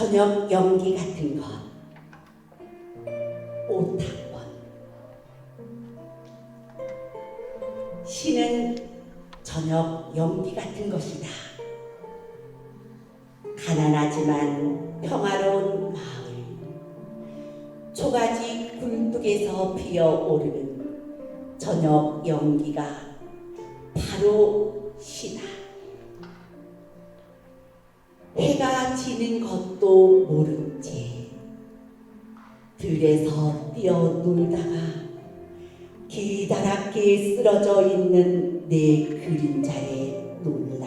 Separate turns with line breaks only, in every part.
저녁 연기 같은 것 오탁원 시는 저녁 연기 같은 것이다. 가난하지만 평화로운 마을. 초가지 굴뚝에서 피어오르는 저녁 연기가 바로 시다 지는 것도 모른 채 들에서 뛰어놀다가 기다랗게 쓰러져 있는 내 그림자에 놀라.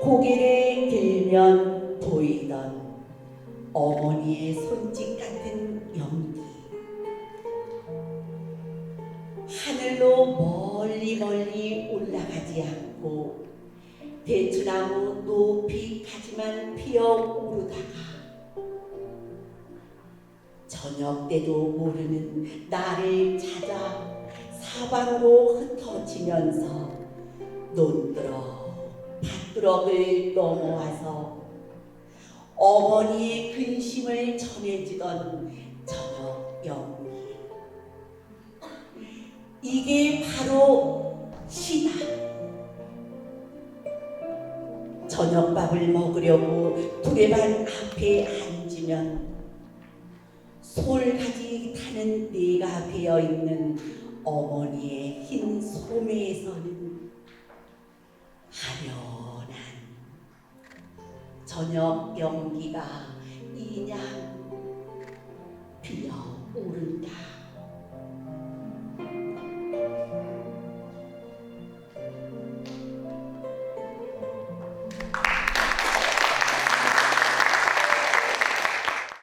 고개를 들면 보이던 어머니의 손짓 같은 연기. 하늘로 멀리 멀리 올라가지 않고 대추나무 높이 가지만 피어 오르다가 저녁 때도 모르는 나를 찾아 사방으로 흩어지면서 논두렁 밭두렁을 넘어와서 어머니의 근심을 전해주던 저녁 연기 이게 바로 시다 저녁밥을 먹으려고 두레반 앞에 앉으면 솔가지 타는 뇌가 베어 있는 어머니의 흰 소매에서는 아련한 저녁 연기가